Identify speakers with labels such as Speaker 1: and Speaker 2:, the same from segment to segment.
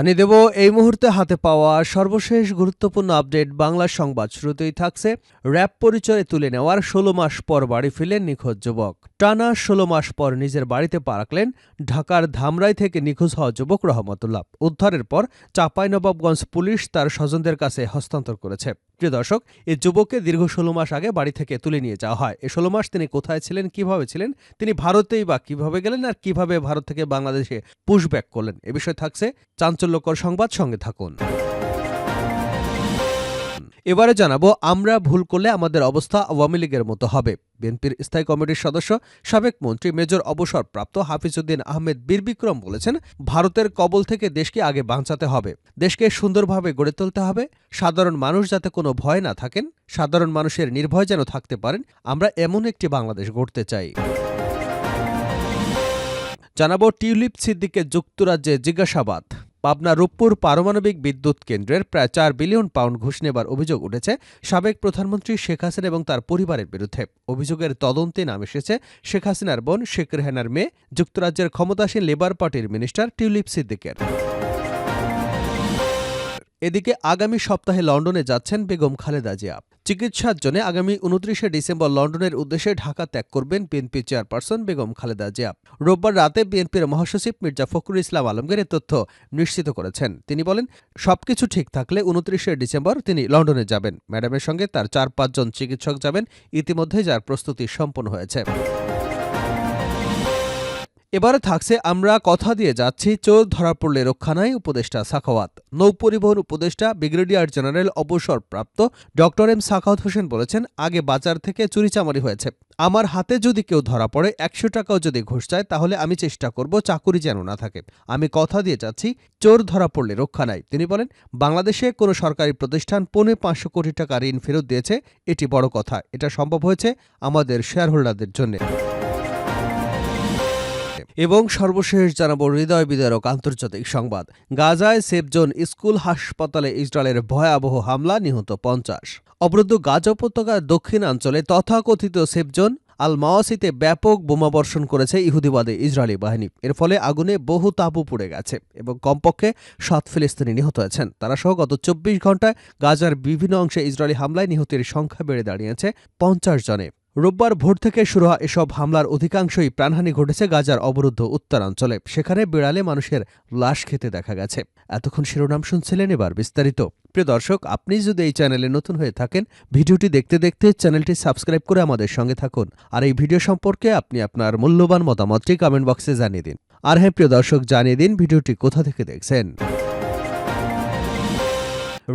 Speaker 1: জানিয়ে দেব, এই মুহূর্তে হাতে পাওয়া সর্বশেষ গুরুত্বপূর্ণ আপডেট বাংলা সংবাদ শুরুতেই থাকছে। র্যাব পরিচয়ে তুলে নেওয়ার ষোলো মাস পর বাড়ি ফিরলেন নিখোঁজ যুবক। টানা ষোলো মাস পর নিজের বাড়িতে পা রাখলেন ঢাকার ধামরাই থেকে নিখোঁজ হওয়া যুবক রহমতুল্লাহ। উদ্ধারের পর চাঁপাইনবাবগঞ্জ পুলিশ তার স্বজনদের কাছে হস্তান্তর করেছে। প্রিয় দর্শক এই যুবককে দীর্ঘ ষোলো মাস আগে বাড়ি থেকে তুলে নিয়ে যাওয়া হয়। এই ষোলো মাস তিনি কোথায় ছিলেন, কীভাবে ছিলেন, তিনি ভারতেই বা কীভাবে গেলেন আর কীভাবে ভারত থেকে বাংলাদেশে পুশব্যাক করলেন, এ বিষয়ে থাকছে চাঞ্চল্যকর সংবাদ সঙ্গে থাকুন। এবারে জানাব, আমরা ভুল করলে আমাদের অবস্থা আওয়ামী লীগের মতো হবে। বিএনপির স্থায়ী কমিটির সদস্য, সাবেক মন্ত্রী মেজর অবসরপ্রাপ্ত হাফিজউদ্দিন আহমেদ বীর বিক্রম বলেছেন, ভারতের কবল থেকে দেশকে আগে বাঁচাতে হবে। দেশকে সুন্দরভাবে গড়ে তুলতে হবে। সাধারণ মানুষ যাতে কোনো ভয় না থাকেন, সাধারণ মানুষের নির্ভয় যেন থাকতে পারেন, আমরা এমন একটি বাংলাদেশ গড়তে চাই। জানাব, টিউলিপ সিদ্দিকের যুক্তরাজ্যে জিজ্ঞাসাবাদ। পাবনা রূপপুর পারমাণবিক বিদ্যুৎ কেন্দ্রের প্রায় চার বিলিয়ন পাউন্ড ঘুষ নেবার অভিযোগ উঠেছে সাবেক প্রধানমন্ত্রী শেখ হাসিনা এবং তার পরিবারের বিরুদ্ধে। অভিযোগের তদন্তে নাম এসেছে শেখ হাসিনার বোন শেখ রেহানার মেয়ে, যুক্তরাজ্যের ক্ষমতাসীন লেবার পার্টির মিনিস্টার টিউলিপ সিদ্দিকের। এদিকে আগামী সপ্তাহে লন্ডনে যাচ্ছেন বেগম খালেদা জিয়া। চিকিৎসার জন্য আগামী উনত্রিশে ডিসেম্বর লন্ডনের উদ্দেশ্যে ঢাকা ত্যাগ করবেন বিএনপি চেয়ারপারসন বেগম খালেদা জিয়া। রোববার রাতে বিএনপির মহাসচিব মির্জা ফখরুল ইসলাম আলমগীর তথ্য নিশ্চিত করেছেন। তিনি বলেন, সবকিছু ঠিক থাকলে উনত্রিশে ডিসেম্বর তিনি লন্ডনে যাবেন। ম্যাডামের সঙ্গে তার চার পাঁচজন চিকিৎসক যাবেন। ইতিমধ্যে যার প্রস্তুতি সম্পন্ন হয়েছে। এবারে থাকছে আমরা কথা দিয়ে যাচ্ছি চোর ধরা পড়লে রক্ষা নাই উপদেষ্টা সাখাওয়াত। নৌপরিবহন উপদেষ্টা, ব্রিগেডিয়ার জেনারেল অবসরপ্রাপ্ত ডক্টর এম সাখাওয়াত হোসেন বলেছেন, আগে বাজার থেকে চুরিচামারি হয়েছে। আমার হাতে যদি কেউ ধরা পড়ে, একশো টাকাও যদি ঘুষ চায়, তাহলে আমি চেষ্টা করব চাকুরি যেন না থাকে। আমি কথা দিয়ে যাচ্ছি, চোর ধরা পড়লে রক্ষা নাই তিনি বলেন, বাংলাদেশে কোনো সরকারি প্রতিষ্ঠান পৌনে পাঁচশো কোটি টাকা ঋণ ফেরত দিয়েছে, এটি বড় কথা। এটা সম্ভব হয়েছে আমাদের শেয়ার হোল্ডারদের জন্য। এবং সর্বশেষ জানাব হৃদয় বিদারক আন্তর্জাতিক সংবাদ। গাজায় সেফজোন স্কুল হাসপাতালে ইসরায়েলের ভয়াবহ হামলা, নিহত পঞ্চাশ। অবরুদ্ধ গাজা উপত্যকার দক্ষিণাঞ্চলে তথাকথিত সেফজোন আল মাওয়াসিতে ব্যাপক বোমাবর্ষণ করেছে ইহুদিবাদী ইসরায়েলি বাহিনী। এর ফলে আগুনে বহু তাঁবু পুড়ে গেছে এবং কমপক্ষে সাত ফিলিস্তিনি নিহত হয়েছেন। তারা সহ গত চব্বিশ ঘন্টায় গাজার বিভিন্ন অংশে ইসরায়েলি হামলায় নিহতের সংখ্যা বেড়ে দাঁড়িয়েছে পঞ্চাশ জনে। রোববার ভোর থেকে শুরু হওয়া এসব হামলার অধিকাংশই প্রাণহানি ঘটেছে গাজার অবরুদ্ধ উত্তরাঞ্চলে। সেখানে বিড়ালে মানুষের লাশ খেতে দেখা গেছে। এতক্ষণ শিরোনাম শুনছিলেন এবার বিস্তারিত। প্রিয় দর্শক, আপনি যদি এই চ্যানেলে নতুন হয়ে থাকেন, ভিডিওটি দেখতে দেখতে চ্যানেলটি সাবস্ক্রাইব করে আমাদের সঙ্গে থাকুন। আর এই ভিডিও সম্পর্কে আপনি আপনার মূল্যবান মতামতটি কমেন্ট বক্সে জানিয়ে দিন। আর হ্যাঁ প্রিয় দর্শক, জানিয়ে দিন ভিডিওটি কোথা থেকে দেখছেন।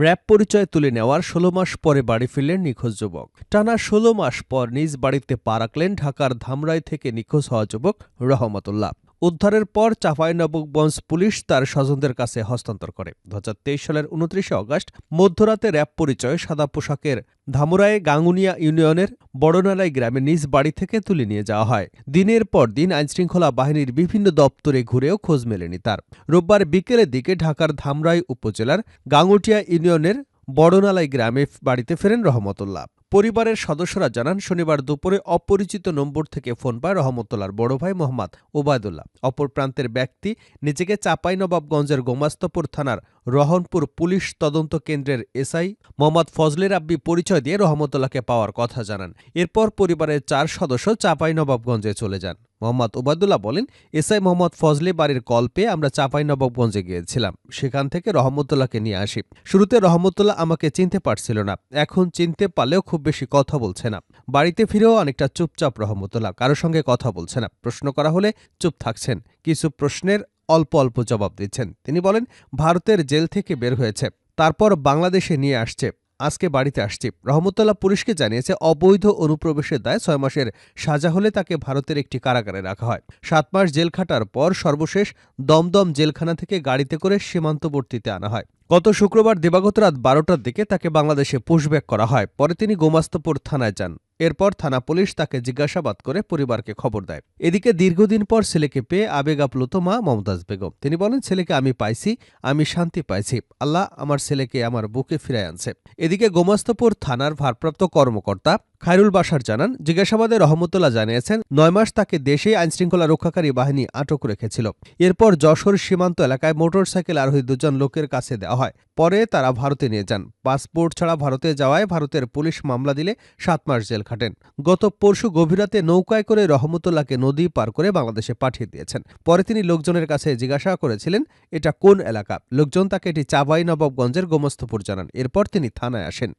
Speaker 1: র্যাব পরিচয় তুলে নেওয়ার ষোলো মাস পরে বাড়ি ফিরলেন নিখোঁজ যুবক। টানা ষোলো মাস পর নিজ বাড়িতে পা রাখলেন ঢাকার ধামরাই থেকে নিখোঁজ হওয়া যুবক রহমতুল্লাহ। উদ্ধারের পর চাঁপাইনবাবগঞ্জ পুলিশ তার স্বজনদের কাছে হস্তান্তর করে। দু হাজার তেইশ সালের উনত্রিশে অগস্ট, মধ্যরাতে র্যাব পরিচয়ে সাদা পোশাকের ধামরায়ে গাঙ্গুনিয়া ইউনিয়নের বড়নালাই গ্রামে নিজ বাড়ি থেকে তুলে নিয়ে যাওয়া হয়। দিনের পর দিন আইনশৃঙ্খলা বাহিনীর বিভিন্ন দপ্তরে ঘুরেও খোঁজ মেলেনি তার। রোববার বিকেলের দিকে ঢাকার ধামরাই উপজেলার গাঙ্গুটিয়া ইউনিয়নের বড়নালাই গ্রামে বাড়িতে ফেরেন রহমতুল্লাহ। পরিবারের সদস্যরা জানান, শনিবার দুপুরে অপরিচিত নম্বর থেকে ফোন পায় রহমতুল্লার বড় ভাই মোহাম্মদ ওবায়দুল্লাহ। অপর প্রান্তের ব্যক্তি নিজেকে চাঁপাইনবাবগঞ্জের গোমাস্তপুর থানার রহনপুর পুলিশ তদন্ত কেন্দ্রের এসআই মোহাম্মদ ফজলে রাব্বি পরিচয় দিয়ে রহমতুল্লাহকে পাওয়ার কথা জানান। এরপর পরিবারের চার সদস্য চাঁপাইনবাবগঞ্জে চলে যান। মোহাম্মদ ওবায়দুল্লাহ বলেন, এসআই মোহাম্মদ ফজলে বাড়ির কল পেয়ে আমরা চাঁপাইনবাবগঞ্জে গিয়েছিলাম। সেখান থেকে রহমতুল্লাহকে নিয়ে আসি। শুরুতে রহমতুল্লাহ আমাকে চিনতে পারছিল না। এখন চিনতে পারলেও খুব বেশি কথা বলছে না। বাড়িতে ফিরেও অনেকটা চুপচাপ রহমতুল্লাহ কারোর সঙ্গে কথা বলছে না। প্রশ্ন করা হলে চুপ থাকছেন। কিছু প্রশ্নের অল্প অল্প জবাব দিচ্ছেন। তিনি বলেন, ভারতের জেল থেকে বের হয়েছে, তারপর বাংলাদেশে নিয়ে আসছে, আজকে বাড়িতে আসছি। রহমতুল্লাহ পুলিশকে জানিয়েছে, অবৈধ অনুপ্রবেশের দায় ছয় মাসের সাজা হলে তাকে ভারতের একটি কারাগারে রাখা হয়। সাত মাস জেল খাটার পর সর্বশেষ দমদম জেলখানা থেকে গাড়িতে করে সীমান্তবর্তীতে আনা হয়। গত শুক্রবার দিবাগত রাত বারোটার দিকে তাকে বাংলাদেশে পুশব্যাক করা হয়। পরে তিনি গোমাস্তপুর থানায় যান। এরপর থানা পুলিশ তাকে জিজ্ঞাসাবাদ করে পরিবারকে খবর দেয়। এদিকে দীর্ঘদিন পর ছেলেকে পেয়ে আবেগ আপ্লুত মা মমতাজ বেগম। তিনি বলেন, ছেলেকে আমি পাইছি, আমি শান্তি পাইছি। আল্লাহ আমার ছেলেকে আমার বুকে ফিরায় আনছে। এদিকে গোমাস্তপুর থানার ভারপ্রাপ্ত কর্মকর্তা খায়রুল বাসার জানান, জিজ্ঞাসাবাদে রহমতুল্লাহ জানিয়েছেন, নয় মাস তাকে দেশেই আইনশৃঙ্খলা রক্ষাকারী বাহিনী আটক রেখেছিল। এরপর যশোর সীমান্ত এলাকায় মোটরসাইকেল আরোহী দুজন লোকের কাছে দেওয়া হয়। পরে তারা ভারতে নিয়ে যান। পাসপোর্ট ছাড়া ভারতে যাওয়ায় ভারতের পুলিশ মামলা দিলে সাত মাস জেল খাটেন। গত পরশু গভীরাতে নৌকায় করে রহমতুল্লাহকে নদী পার করে বাংলাদেশে পাঠিয়ে দিয়েছেন। পরে তিনি লোকজনের কাছে জিজ্ঞাসা করেছিলেন, এটা কোন এলাকা? লোকজন তাকে এটি চাবাই নবাবগঞ্জের গোমস্তপুর জানান। এরপর তিনি থানায় আসেন।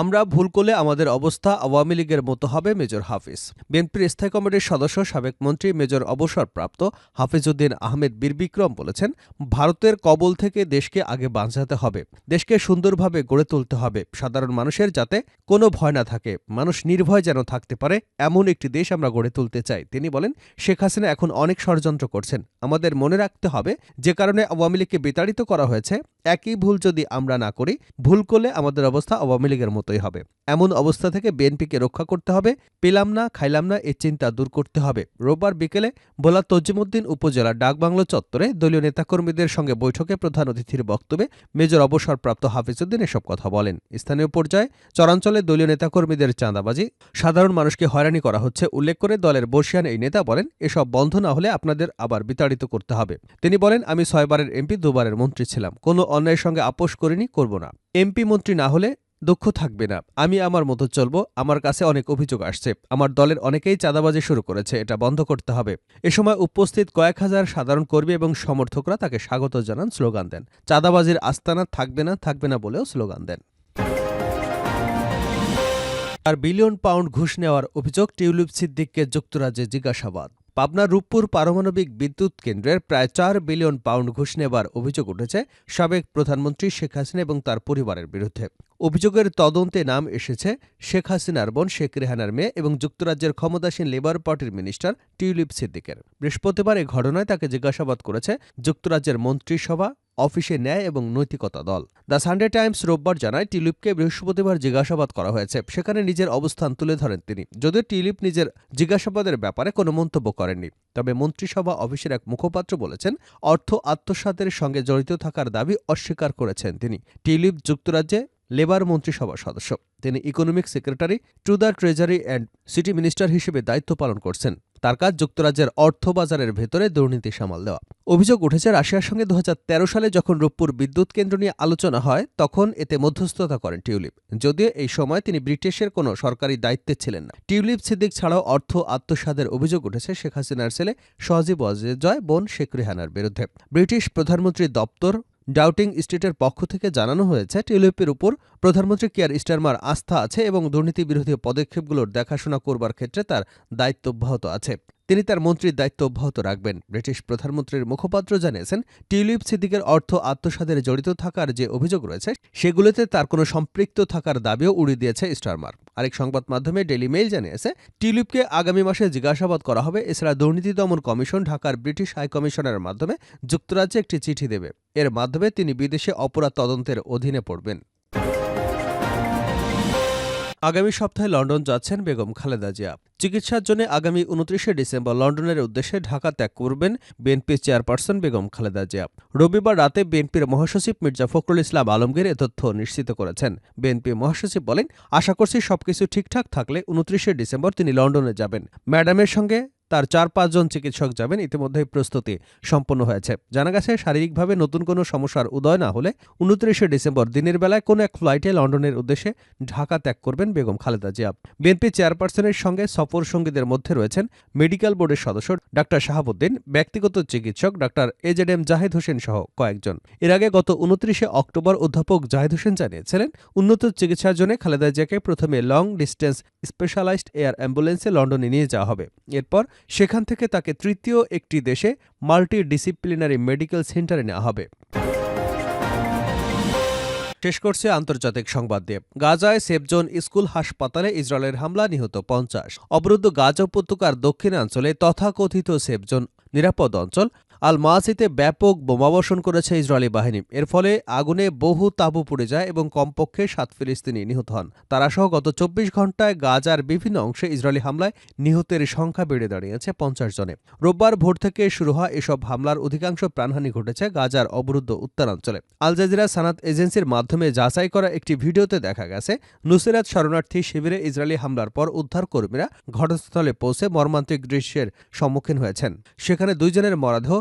Speaker 1: আমরা ভুল করলে আমাদের অবস্থা আওয়ামী লীগের মতো হবে, মেজর হাফিজ। বিএনপির স্থায়ী কমিটির সদস্য, সাবেক মন্ত্রী, মেজর অবসরপ্রাপ্ত হাফিজউদ্দিন আহমেদ বীরবিক্রম বলেছেন, ভারতের কবল থেকে দেশকে আগে বাঁচাতে হবে। দেশকে সুন্দরভাবে গড়ে তুলতে হবে। সাধারণ মানুষের যাতে কোনো ভয় না থাকে। মানুষ নির্ভয় যেন থাকতে পারে, এমন একটি দেশ আমরা গড়ে তুলতে চাই। তিনি বলেন, শেখ হাসিনা এখন অনেক ষড়যন্ত্র করছেন। আমাদের মনে রাখতে হবে, যে কারণে আওয়ামী লীগকে বিতাড়িত করা হয়েছে একই ভুল যদি আমরা না করি, ভুল করলে আমাদের অবস্থা আওয়ামী লীগের মতোই হবে। এমন অবস্থা থেকে বিএনপিকে রক্ষা করতে হবে, পেলাম না, খাইলাম না, এ চিন্তা দূর করতে হবে। রোববার বিকেলে ভোলা তজিমুদ্দিন উপজেলার ডাকবাংলো চত্বরে দলীয় নেতাকর্মীদের সঙ্গে বৈঠকে প্রধান অতিথির বক্তব্যে মেজর অবসরপ্রাপ্ত হাফিজউদ্দিন এসব কথা বলেন। স্থানীয় পর্যায়ে চরাঞ্চলে দলীয় নেতাকর্মীদের চাঁদাবাজি, সাধারণ মানুষকে হয়রানি করা হচ্ছে উল্লেখ করে দলের বর্ষিয়ান এই নেতা বলেন, এসব বন্ধ না হলে আপনাদের আবার বিতাড়িত করতে হবে। তিনি বলেন, আমি ছয়বারের এমপি, দুবারের মন্ত্রী ছিলাম। কোনো অন্যায়ের সঙ্গে আপোষ করিনি, করব না। এমপি মন্ত্রী না হলে দুঃখ থাকবে না। আমি আমার মতো চলব, আমার কাছে অনেক অভিযোগ আসছে। আমার দলের অনেকেই চাঁদাবাজি শুরু করেছে, এটা বন্ধ করতে হবে। এ সময় উপস্থিত কয়েক হাজার সাধারণ কর্মী এবং সমর্থকরা তাকে স্বাগত জানান, স্লোগান দেন। চাঁদাবাজির আস্তানা থাকবে না থাকবে না বলেও স্লোগান দেন। আর বিলিয়ন পাউন্ড ঘুষ নেওয়ার অভিযোগ টিউলিপ সিদ্দিককে যুক্তরাজ্যে জিজ্ঞাসাবাদ। পাবনার রূপপুর পারমাণবিক বিদ্যুৎ কেন্দ্রের প্রায় চার বিলিয়ন পাউন্ড ঘুষ নেবার অভিযোগ উঠেছে সাবেক প্রধানমন্ত্রী শেখ হাসিনা এবং তার পরিবারের বিরুদ্ধে। অভিযোগের তদন্তে নাম এসেছে শেখ হাসিনার বোন শেখ রেহানার মেয়ে এবং যুক্তরাজ্যের ক্ষমতাসীন লেবার পার্টির মিনিস্টার টিউলিপ সিদ্দিকের। বৃহস্পতিবার এ ঘটনায় তাকে জিজ্ঞাসাবাদ করেছে যুক্তরাজ্যের মন্ত্রিসভা অফিসে ন্যায় এবং নৈতিকতা দল। দ্য সানডে টাইমস রোববার জানায়, টিলিপকে বৃহস্পতিবার জিজ্ঞাসাবাদ করা হয়েছে। সেখানে নিজের অবস্থান তুলে ধরেন তিনি। যদিও টিলিপ নিজের জিজ্ঞাসাবাদের ব্যাপারে কোনো মন্তব্য করেননি, তবে মন্ত্রিসভা অফিসের এক মুখপাত্র বলেছেন, অর্থ আত্মসাতের সঙ্গে জড়িত থাকার দাবি অস্বীকার করেছেন তিনি। টিলিপ যুক্তরাজ্যে লেবার মন্ত্রিসভার সদস্য। তিনি economic secretary, to the treasury and city minister হিসেবে দায়িত্ব পালন করছেন। তার কাজ যুক্তরাজ্যের অর্থ বাজারের ভেতরে দুর্নীতি সামাল দেওয়া। অভিযোগ উঠেছে, রাশিয়ার সঙ্গে দু হাজার তেরো সালে যখন রূপপুর বিদ্যুৎ কেন্দ্র নিয়ে আলোচনা হয়, তখন এতে মধ্যস্থতা করেন টিউলিপ। যদিও এই সময় তিনি ব্রিটিশের কোনো সরকারি দায়িত্বে ছিলেন না। টিউলিপ সিদ্দিক ছাড়াও অর্থ আত্মসাদের অভিযোগ উঠেছে শেখ হাসিনার ছেলে সজীব জয় বোন শেখ রেহানার বিরুদ্ধে। ব্রিটিশ প্রধানমন্ত্রীর দপ্তর ডাউটিং স্টেটের পক্ষ থেকে জানানো হয়েছে, টিউলিপের উপর প্রধানমন্ত্রী কেয়ার স্টারমার আস্থা আছে এবং দুর্নীতি বিরোধী পদক্ষেপগুলোর দেখাশোনা করবার ক্ষেত্রে তার দায়িত্ব অব্যাহত আছে। তিনি তার মন্ত্রীর দায়িত্ব অব্যাহত রাখবেন। ব্রিটিশ প্রধানমন্ত্রীর মুখপাত্র জানিয়েছেন, টিউলিপ সিদ্দিকের অর্থ আত্মসাদের জড়িত থাকার যে অভিযোগ রয়েছে, সেগুলোতে তার কোনো সম্পৃক্ত থাকার দাবিও উড়িয়ে দিয়েছে স্টারমার আরেক সংবাদ মাধ্যমে ডেলি মেইল জানিয়েছে, টিউলিপকে আগামী মাসে জিজ্ঞাসাবাদ করা হবে। এছাড়া দুর্নীতি দমন কমিশন ঢাকার ব্রিটিশ হাইকমিশনের মাধ্যমে যুক্তরাজ্যে একটি চিঠি দেবে। এর মাধ্যমে তিনি বিদেশে অপরাধ তদন্তের অধীনে পড়বেন। আগামী সপ্তাহে লন্ডন যাচ্ছেন বেগম খালেদা জিয়া। চিকিৎসার জন্য আগামী উনত্রিশে ডিসেম্বর লন্ডনের উদ্দেশ্যে ঢাকা ত্যাগ করবেন বিএনপি চেয়ারপারসন বেগম খালেদা জিয়া। রবিবার রাতে বিএনপির মহাসচিব মির্জা ফখরুল ইসলাম আলমগীর এ তথ্য নিশ্চিত করেছেন। বিএনপি মহাসচিব বলেন, আশা করছি সবকিছু ঠিকঠাক থাকলে উনত্রিশে ডিসেম্বর তিনি লন্ডনে যাবেন। ম্যাডামের সঙ্গে তার চার পাঁচজন চিকিৎসক যাবেন, ইতিমধ্যেই প্রস্তুতি সম্পন্ন হয়েছে। জানা গেছে, শারীরিকভাবে নতুন কোনো সমস্যার উদয় না হলে উনত্রিশে ডিসেম্বর দিনের বেলায় কোনো এক ফ্লাইটে লন্ডনের উদ্দেশ্যে ঢাকা ত্যাগ করবেন বেগম খালেদা জিয়া। বিএনপি চেয়ারপারসনের সঙ্গে সফর সঙ্গীদের মধ্যে রয়েছেন মেডিকেল বোর্ডের সদস্য ডাক্তার শাহাবুদ্দিন, ব্যক্তিগত চিকিৎসক doctor A Z M Zahid Hossain সহ কয়েকজন। এর আগে গত উনত্রিশে অক্টোবর অধ্যাপক জাহিদ হোসেন জানিয়েছিলেন, উন্নত চিকিৎসার জন্য খালেদা জিয়াকে প্রথমে লং ডিস্টেন্স স্পেশালাইজড এয়ার অ্যাম্বুলেন্সে লন্ডনে নিয়ে যাওয়া হবে। এরপর সেখান থেকে তাকে তৃতীয় একটি দেশে মাল্টি ডিসিপ্লিনারি মেডিকেল সেন্টারে নেওয়া হবে। শেষ করছে আন্তর্জাতিক সংবাদ দিয়ে। গাজায় সেফজোন স্কুল হাসপাতালে ইসরায়েলের হামলা, নিহত পঞ্চাশ। অবরুদ্ধ গাজা উপত্যকার দক্ষিণাঞ্চলে তথাকথিত সেফজোন নিরাপদ অঞ্চল আল মাসিতে ব্যাপক বোমাবর্ষণ করেছে ইসরায়েলি বাহিনী। এর ফলে আগুনে বহু তাঁবু পুড়ে যায় এবং কমপক্ষে সাত ফিলিস্তিনি নিহত হন। তারা সহ গত চব্বিশ ঘন্টায় গাজার বিভিন্ন অংশে ইসরায়েলি হামলায় নিহতের সংখ্যা বেড়ে দাঁড়িয়েছে পঞ্চাশ জনে। রোববার ভোর থেকে শুরু হওয়া এসব হামলার অধিকাংশ প্রাণহানি ঘটেছে গাজার অবরুদ্ধ উত্তরাঞ্চলে। আল জাজিরা সানাত এজেন্সির মাধ্যমে যাচাই করা একটি ভিডিওতে দেখা গেছে, নুসেরাত শরণার্থী শিবিরে ইসরায়েলি হামলার পর উদ্ধার কর্মীরা ঘটনাস্থলে পৌঁছে মর্মান্তিক দৃশ্যের সম্মুখীন হয়েছেন। সেখানে দুইজনের মরদেহ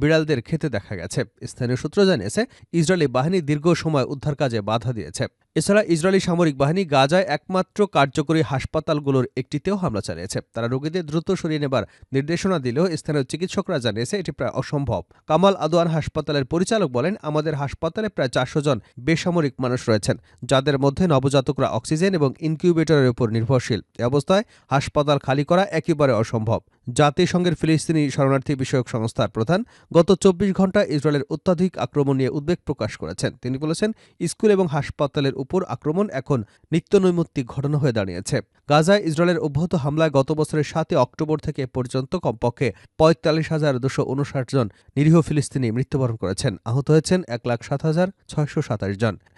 Speaker 1: বিড়ালদের খেতে দেখা গেছে। স্থানীয় সূত্র জানিয়েছে, ইসরায়েলি বাহিনী দীর্ঘ সময় উদ্ধার কাজে বাধা দিয়েছে। এছাড়া ইসরায়েলি সামরিক বাহিনী গাজায় একমাত্র কার্যকরী হাসপাতালগুলোর একটিতেও হামলা চালিয়েছে। তারা রোগীদের দ্রুত সরিয়ে নেবার নির্দেশনা দিলেও স্থানীয় চিকিৎসকরা জানিয়েছে, এটি প্রায় অসম্ভব। কামাল আদোয়ান হাসপাতালের পরিচালক বলেন, আমাদের হাসপাতালে প্রায় চারশো জন বেসামরিক মানুষ রয়েছেন, যাদের মধ্যে নবজাতকরা অক্সিজেন এবং ইনকিউবেটরের উপর নির্ভরশীল। এ অবস্থায় হাসপাতাল খালি করা একেবারে অসম্ভব। জাতিসংঘের ফিলিস্তিনি শরণার্থী বিষয়ক সংস্থার প্রধান গত চব্বিশ ঘণ্টা ইসরায়েলের অত্যাধিক আক্রমণ নিয়ে উদ্বেগ প্রকাশ করেছেন। তিনি বলেছেন, স্কুল এবং হাসপাতালের উপর আক্রমণ এখন নিত্যনৈমিত্তিক ঘটনা হয়ে দাঁড়িয়েছে। গাজায় ইসরায়েলের অব্যাহত হামলায় গত বছরের সাতই অক্টোবর থেকে পর্যন্ত কমপক্ষে পঁয়তাল্লিশ হাজার দুশো উনষাট জন নিরীহ ফিলিস্তিনি মৃত্যুবরণ করেছেন। আহত হয়েছেন এক লাখ সাত হাজার ছয়শো সাতাশ জন।